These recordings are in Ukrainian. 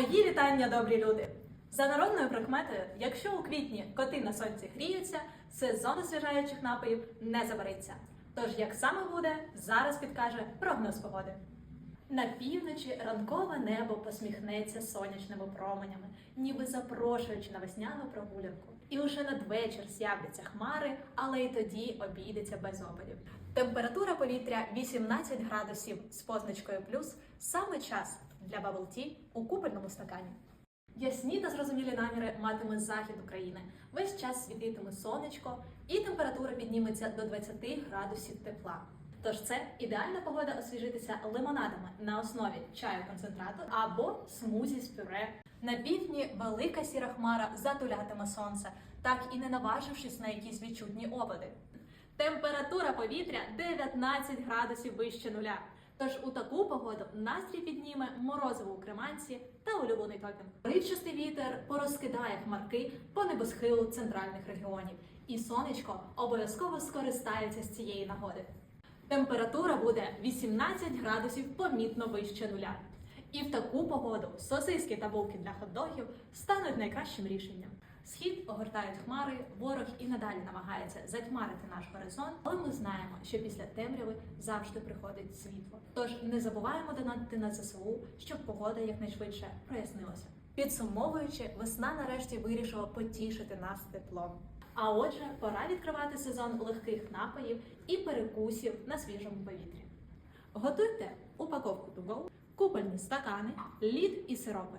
Мої вітання, добрі люди! За народною прикметою, якщо у квітні коти на сонці гріються, сезон освіжаючих напоїв не забариться. Тож, як саме буде, зараз підкаже прогноз погоди. На півночі ранкове небо посміхнеться сонячними променями, ніби запрошуючи на весняну прогулянку. І уже надвечір з'являться хмари, але й тоді обійдеться без опадів. Температура повітря 18 градусів з позначкою плюс саме час для бабл-ті у купельному стакані. Ясні та зрозумілі наміри матиме захід України. Весь час світитиме сонечко, і температура підніметься до 20 градусів тепла. Тож це ідеальна погода освіжитися лимонадами на основі чаю концентрату або смузі з пюре. На півдні велика сіра хмара затулятиме сонце, так і не наважившись на якісь відчутні опади. Температура повітря 19 градусів вище нуля. Тож у таку погоду настрій підніме морозиво у креманці та улюблений топінг. Ривчастий вітер порозкидає хмарки по небосхилу центральних регіонів, і сонечко обов'язково скористається з цієї нагоди. Температура буде 18 градусів помітно вище нуля. І в таку погоду сосиски та булки для хот-догів стануть найкращим рішенням. Схід огортають хмари, ворог і надалі намагається затьмарити наш горизонт, але ми знаємо, що після темряви завжди приходить світло. Тож не забуваємо донатити на ЗСУ, щоб погода якнайшвидше прояснилася. Підсумовуючи, весна нарешті вирішила потішити нас теплом. А отже, пора відкривати сезон легких напоїв і перекусів на свіжому повітрі. Готуйте упаковку to go, купольні стакани, лід і сиропи.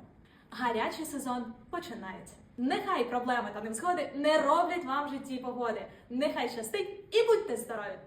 Гарячий сезон починається. Нехай проблеми та невзгоди не роблять вам в житті погоди. Нехай щастить і будьте здорові!